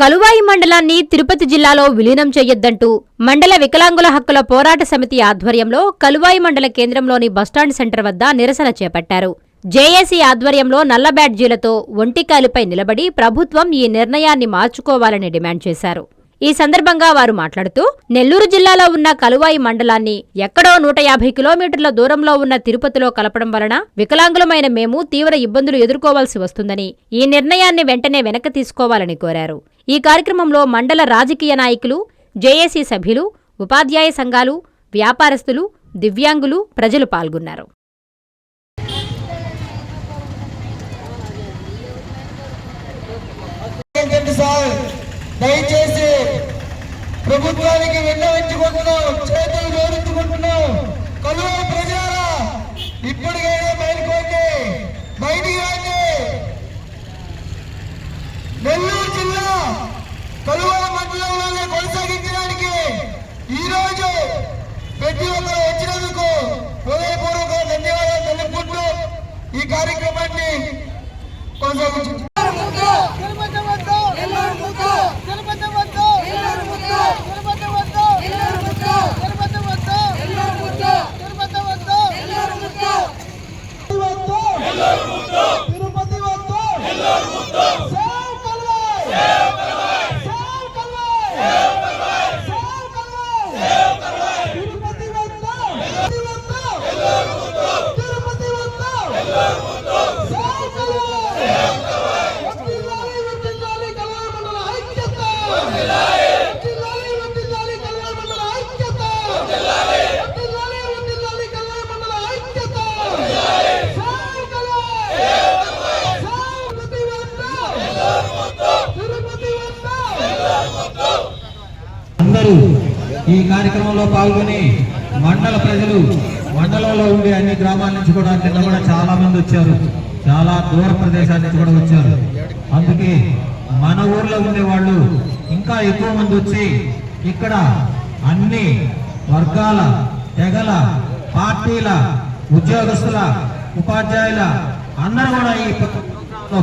కలువాయి మండలాన్ని తిరుపతి జిల్లాలో విలీనం చేయొద్దంటూ మండల వికలాంగుల హక్కుల పోరాట సమితి ఆధ్వర్యంలో కలువాయి మండల కేంద్రంలోని బస్టాండ్ సెంటర్ వద్ద నిరసన చేపట్టారు. జేఏసీ ఆధ్వర్యంలో నల్ల బ్యాడ్జీలతో ఒంటికాలిపై నిలబడి ప్రభుత్వం ఈ నిర్ణయాన్ని మార్చుకోవాలని డిమాండ్ చేశారు. ఈ సందర్భంగా వారు మాట్లాడుతూ నెల్లూరు జిల్లాలో ఉన్న కలువాయి మండలాన్ని ఎక్కడో నూట యాభై కిలోమీటర్ల దూరంలో ఉన్న తిరుపతిలో కలపడం వలన వికలాంగులమైన మేము తీవ్ర ఇబ్బందులు ఎదుర్కోవాల్సి వస్తుందని ఈ నిర్ణయాన్ని వెంటనే వెనక్కి తీసుకోవాలని కోరారు. ఈ కార్యక్రమంలో మండల రాజకీయ నాయకులు జేఏసీ సభ్యులు ఉపాధ్యాయ సంఘాలు వ్యాపారస్తులు దివ్యాంగులు ప్రజలు పాల్గొన్నారు. సార్? దయచేసి ప్రభుత్వానికి విన్నవించుకుంటున్నాం చేతులు జోడించుకుంటున్నాం. కలువ ప్రజల ఇప్పటికైనా బయలుకోండి బయటికి రండి. నెల్లూరు జిల్లా కలువ మండలంలోనే కొనసాగించడానికి ఈ రోజు ప్రతి ఒక్కరు వచ్చినందుకు హృదయపూర్వక ధన్యవాదాలు తెలుపుకుంటూ ఈ కార్యక్రమాన్ని కొనసాగించు తిరుపతి వద్దు తిరుపతి వద్దు తిరుపతి వద్దు తిరుపతి వద్దు తిరుపతి వద్దు తిరుపతి వద్దు తిరుపతి వద్దు save Kalvai save Kalvai save Kalvai Tirupati వద్దు తిరుపతి వద్దు సేవ్ కల్వాయ్ వడ్డిల్లాలి వడ్డిల్లాలి కల్వాయ్ మండల ఐక్యత వడ్డిల్లాలి వడ్డిల్లాలి కల్వాయ్ మండల ఐక్యత వడ్డిల్లాలి వడ్డిల్లాలి కల్వాయ్ మండల ఐక్యత సేవ్ కల్వాయ్ సేవ్ తిరుపతి వద్దు తిరుపతి వద్దు అందరూ ఈ కార్యక్రమంలో పాల్గొని మండల ప్రజలు మండలంలో ఉండే అన్ని గ్రామాల నుంచి కూడా నిన్న కూడా చాలా మంది వచ్చారు. చాలా దూర ప్రదేశాల నుంచి కూడా వచ్చారు. అందుకే మన ఊర్లో ఉండే వాళ్ళు ఇంకా ఎక్కువ మంది వచ్చి ఇక్కడ అన్ని వర్గాల తెగల పార్టీల ఉద్యోగస్తుల ఉపాధ్యాయుల అందరూ కూడా ఈ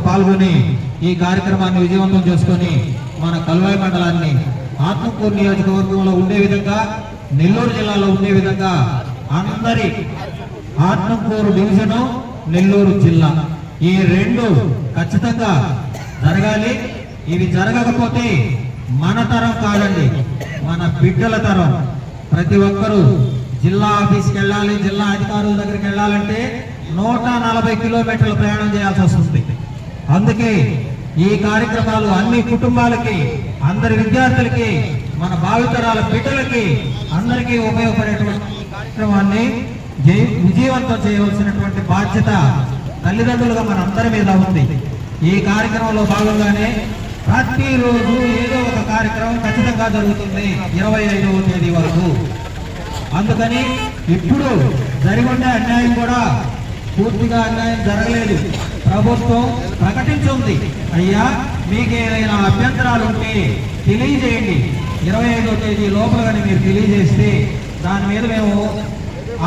పాల్గొని ఈ కార్యక్రమాన్ని విజయవంతం చేసుకొని మన కల్వాయి మండలాన్ని ఆత్మకూరు నియోజకవర్గంలో ఉండే విధంగా నెల్లూరు జిల్లాలో ఉండే విధంగా అందరి ఆత్మకూరు డివిజను నెల్లూరు జిల్లా. ఈ రెండు ఖచ్చితంగా జరగాలి. ఇవి జరగకపోతే మన తరం కాదండి మన బిడ్డల తరం. ప్రతి ఒక్కరూ జిల్లా ఆఫీస్కి వెళ్ళాలి జిల్లా అధికారుల దగ్గరికి వెళ్ళాలంటే నూట నలభై కిలోమీటర్ల ప్రయాణం చేయాల్సి వస్తుంది. అందుకే ఈ కార్యక్రమాలు అన్ని కుటుంబాలకి అందరి విద్యార్థులకి మన భావితరాల బిడ్డలకి అందరికీ ఉపయోగపడేటువంటి కార్యక్రమాన్ని జై- విజయవంతం చేయవలసినటువంటి బాధ్యత తల్లిదండ్రులుగా మన అందరి మీద ఉంది. ఈ కార్యక్రమంలో భాగంగానే ప్రతిరోజు ఏదో ఒక కార్యక్రమం ఖచ్చితంగా జరుగుతుంది ఇరవై ఐదవ తేదీ వరకు. అందుకని ఇప్పుడు జరిగిన అన్యాయం కూడా పూర్తిగా అన్యాయం జరగలేదు. ప్రభుత్వం ప్రకటించుంది. అయ్యా మీకు ఏదైనా అభ్యంతరాలు ఉంటే తెలియజేయండి. ఇరవై ఐదో తేదీ లోపల కానీ మీరు తెలియజేస్తే దాని మీద మేము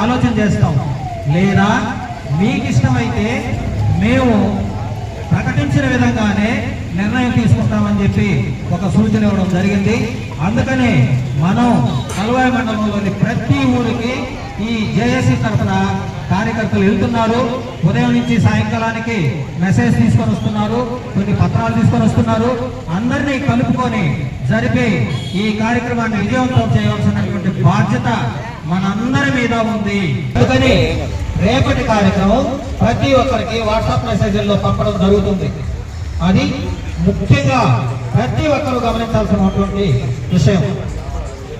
ఆలోచన చేస్తాం. లేదా మీకు ఇష్టమైతే మేము ప్రకటించిన విధంగానే నిర్ణయం తీసుకుంటామని చెప్పి ఒక సూచన ఇవ్వడం జరిగింది. అందుకనే మనం కలువాయి మండలంలోని ప్రతి ఊరికి ఈ జేఏసీ తరఫున కార్యకర్తలు వెళ్తున్నారు. ఉదయం నుంచి సాయంకాలానికి మెసేజ్ తీసుకొని వస్తున్నారు. కొన్ని పత్రాలు తీసుకొని వస్తున్నారు. అందరినీ కలుపుకొని జరిపే ఈ కార్యక్రమాన్ని విజయవంతం చేయవలసినటువంటి బాధ్యత మనందరి మీద ఉంది. అందుకని రేపటి కార్యక్రమం ప్రతి ఒక్కరికి వాట్సాప్ మెసేజ్ల్లో పంపడం జరుగుతుంది. అది ముఖ్యంగా ప్రతి ఒక్కరూ గమనించాల్సినటువంటి విషయం.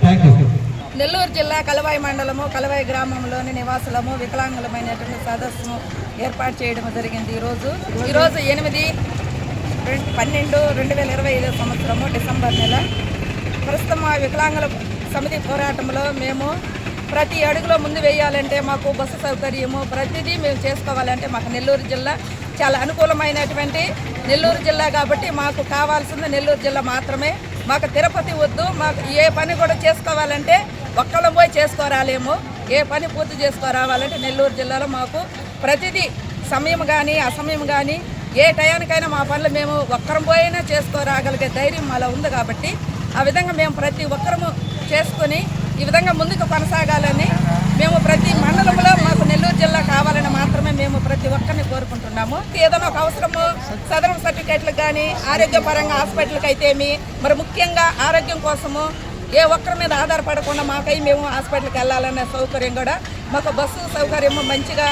థ్యాంక్ యూ నెల్లూరు జిల్లా కలవాయి మండలము కలవాయి గ్రామంలోని నివాసులము వికలాంగులమైనటువంటి సదస్సును ఏర్పాటు చేయడం జరిగింది. ఈరోజు ఈరోజు ఎనిమిది రెండు పన్నెండు రెండు వేల ఇరవై ఐదో సంవత్సరము డిసెంబర్ నెల. ప్రస్తుతం ఆ వికలాంగుల సమితి పోరాటంలో మేము ప్రతి అడుగులో ముందు వేయాలంటే మాకు బస్సు సౌకర్యము ప్రతిదీ మేము చేసుకోవాలంటే మాకు నెల్లూరు జిల్లా చాలా అనుకూలమైనటువంటి నెల్లూరు జిల్లా కాబట్టి మాకు కావాల్సింది నెల్లూరు జిల్లా మాత్రమే. మాకు తిరుపతి వద్దు మాకు ఏ పని కూడా చేసుకోవాలంటే ఒక్కళ్ళం పోయి చేసుకోరాలేము? ఏ పని పూర్తి చేసుకోరావాలంటే నెల్లూరు జిల్లాలో మాకు ప్రతిదీ సమయం కానీ అసమయం కానీ ఏ టయానికైనా మా పనులు మేము ఒక్కరం పోయినా చేసుకోరాగలిగే ధైర్యం మాలో ఉంది కాబట్టి ఆ విధంగా మేము ప్రతి ఒక్కరము చేసుకొని ఈ విధంగా ముందుకు కొనసాగాలని మేము ప్రతి మండలంలో మాకు నెల్లూరు జిల్లా కావాలని మాత్రమే మేము ప్రతి ఒక్కరిని కోరుకుంటున్నాము. ఏదైనా ఒక అవసరము సదరం సర్టిఫికేట్లకు కానీ ఆరోగ్యపరంగా హాస్పిటల్కి అయితేమి మరి ముఖ్యంగా ఆరోగ్యం కోసము ఏ ఒక్కరి మీద ఆధారపడకుండా మాకై మేము హాస్పిటల్కి వెళ్ళాలనే సౌకర్యం కూడా మాకు బస్సు సౌకర్యము మంచిగా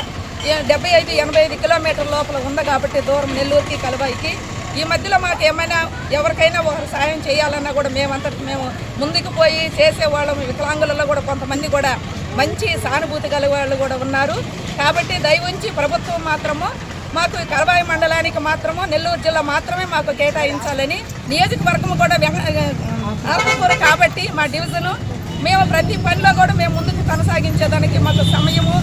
డెబ్బై ఐదు ఎనభై ఐదు కిలోమీటర్ లోపల ఉంది కాబట్టి దూరం నెల్లూరుకి కలువాయికి. ఈ మధ్యలో మాకు ఏమైనా ఎవరికైనా ఒకరు సాయం చేయాలన్నా కూడా మేమంతటి మేము ముందుకు పోయి చేసేవాళ్ళం. వికలాంగులలో కూడా కొంతమంది కూడా మంచి సానుభూతి గల వాళ్ళు కూడా ఉన్నారు. కాబట్టి దయవుంచి ప్రభుత్వం మాత్రము మాకు ఈ కలవాయి మండలానికి మాత్రము నెల్లూరు జిల్లా మాత్రమే మాకు కేటాయించాలని నియోజకవర్గం కూడా వెంగ- ఆత్మకూర కాబట్టి మా డివిజను మేము ప్రతి పనిలో కూడా మేము ముందుకు కొనసాగించేదానికి మాకు సమయము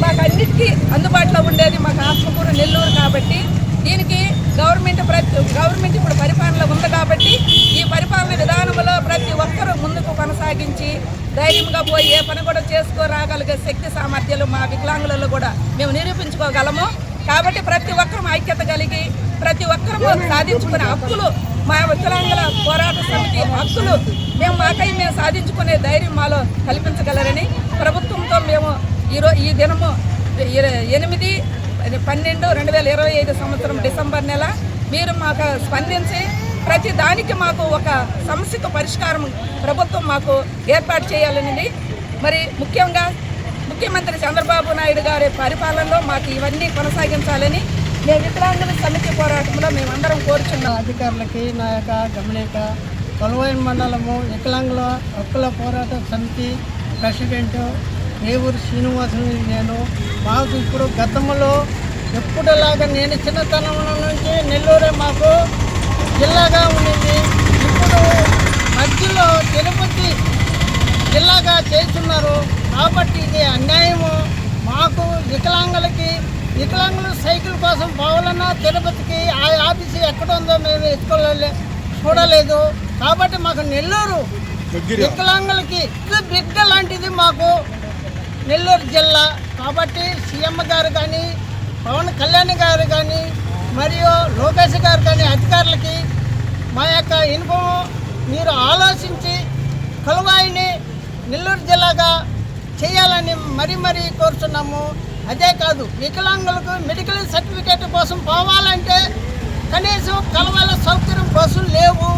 మాకు అన్నిటికీ అందుబాటులో ఉండేది మాకు ఆత్మకూర నెల్లూరు కాబట్టి. దీనికి గవర్నమెంట్ ప్రతి గవర్నమెంట్ ఇప్పుడు పరిపాలన ఉంది కాబట్టి ఈ పరిపాలన విధానంలో ప్రతి ఒక్కరూ ముందుకు కొనసాగించి ధైర్యంగా పోయి ఏ పని కూడా చేసుకోరాగలిగే శక్తి సామర్థ్యాలు మా వికలాంగులలో కూడా మేము నిరూపించుకోగలము. కాబట్టి ప్రతి ఒక్కరూ ఐక్యత కలిగి ప్రతి ఒక్కరూ సాధించుకునే హక్కులు మా వికలాంగుల పోరాట సమితి హక్కులు మేము మాకై మేము సాధించుకునే ధైర్యం మాలో కల్పించగలరని ప్రభుత్వంతో మేము ఈరోజు ఈ దినము ఇర- ఎనిమిది పన్నెండు రెండు వేల ఇరవై ఐదు సంవత్సరం డిసెంబర్ నెల మీరు మాకు స్పందించి ప్రతి దానికి మాకు ఒక సమస్యకు పరిష్కారం ప్రభుత్వం మాకు ఏర్పాటు చేయాలనేది మరి ముఖ్యంగా ముఖ్యమంత్రి చంద్రబాబు నాయుడు గారి పరిపాలనలో మాకు ఇవన్నీ కొనసాగించాలని మేము వికలాంగుల సమితి పోరాటంలో మేమందరం కోరుచున్నాం. అధికారులకి నా యొక్క గమనిక కొలవైన మండలము వికలాంగుల హక్కుల పోరాట సమితి ప్రెసిడెంట్ రేవూరు శ్రీనివాసుని నేను. మాకు ఇప్పుడు గతంలో ఎప్పుడులాగా నేను చిన్నతనం నుంచి నెల్లూరే మాకు జిల్లాగా ఉండింది. ఇప్పుడు మధ్యలో జిల్లాగా చేస్తున్నారు. కాబట్టి ఇది అన్యాయము. మాకు వికలాంగులకి వికలాంగులు సైకిల్ కోసం పోవాలన్నా తిరుపతికి ఆ ఆఫీసు ఎక్కడ ఉందో మేము ఎత్తుకోలే చూడలేదు. కాబట్టి మాకు నెల్లూరు వికలాంగులకి ఇది బిడ్డ లాంటిది మాకు. నెల్లూరు జిల్లా. కాబట్టి సీఎం గారు కానీ పవన్ కళ్యాణ్ గారు కానీ మరియు లోకేష్ గారు కానీ అధికారులకి మా యొక్క ఇనుపం మీరు ఆలోచించి కలువాయిని నెల్లూరు జిల్లాగా చేయాలని మరీ మరీ కోరుతున్నాము. అదే కాదు వికలాంగులకు మెడికల్ సర్టిఫికేట్ కోసం పోవాలంటే కనీసం కలవాల సౌకర్యం బస్సులు లేవు.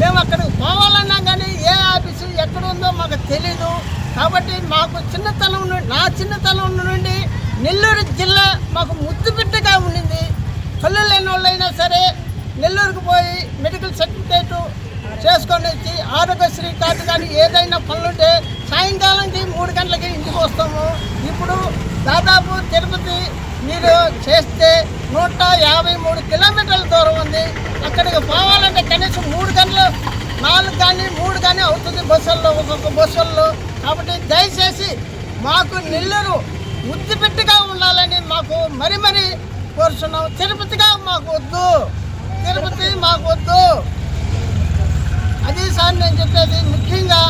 మేము అక్కడికి పోవాలన్నా కానీ ఏ ఆఫీసు ఎక్కడ ఉందో మాకు తెలీదు. కాబట్టి మాకు చిన్నతనం నుండి నా చిన్నతనం నుండి నెల్లూరు జిల్లా మాకు ముద్దుబిడ్డగా ఉండింది. కళ్ళు లేని వాళ్ళైనా సరే నెల్లూరుకు పోయి మెడికల్ సర్టిఫికేటు చేసుకొని వచ్చి ఆరోగ్యశ్రీ కార్డు కానీ ఏదైనా పనులుంటే సాయంకాలంకి మూడు గంటలకి ఇంటికి వస్తాము. ఇప్పుడు దాదాపు తిరుపతి మీరు చేస్తే నూట యాభై మూడు కిలోమీటర్ల దూరం ఉంది. అక్కడికి పోవాలంటే కనీసం మూడు గంటలు నాలుగు కానీ మూడు కానీ అవుతుంది బస్సుల్లో ఒక్కొక్క బస్సుల్లో. కాబట్టి దయచేసి మాకు నెల్లూరు ముద్దుపెట్టుగా ఉండాలని మాకు మరి మరి కోరుచున్నాం. తిరుపతిగా మాకు వద్దు. తిరుపతి మాకు వద్దు. అది సార్ నేను చెప్పేది ముఖ్యంగా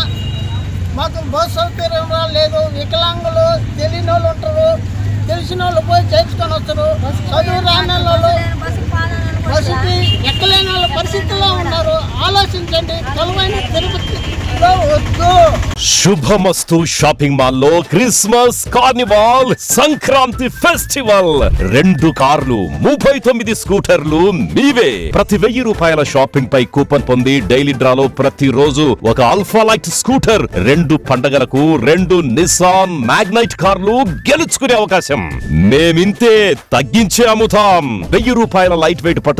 మాకు బస్సు సౌకర్యం లేదు. వికలాంగులు తెలియని వాళ్ళు ఉంటారు. తెలిసిన వాళ్ళు పోయి చేర్చుకొని వస్తారు. చదువు రాని వాళ్ళు పరిస్థితి ఎక్కలేని వాళ్ళ పరిస్థితుల్లో ఉన్నారు. ఆలోచించండి. కొలవైన తిరుపతి శుభమస్తు షాపింగ్ మాల్లో క్రిస్మస్ కార్నివాల్ సంక్రాంతి ఫెస్టివల్. రెండు కార్లు ముప్పై తొమ్మిది స్కూటర్లు మీవే. ప్రతి వెయ్యి రూపాయల షాపింగ్ పై కూపన్ పొంది డైలీ డ్రాలో ప్రతి రోజు ఒక అల్ఫా లైట్ స్కూటర్ రెండు పండగలకు రెండు నిసాన్ మ్యాగ్నైట్ కార్లు గెలుచుకునే అవకాశం. మేమింతే తగ్గించే అమ్ముతాం. వెయ్యి రూపాయల లైట్ వెయిట్ పట్టు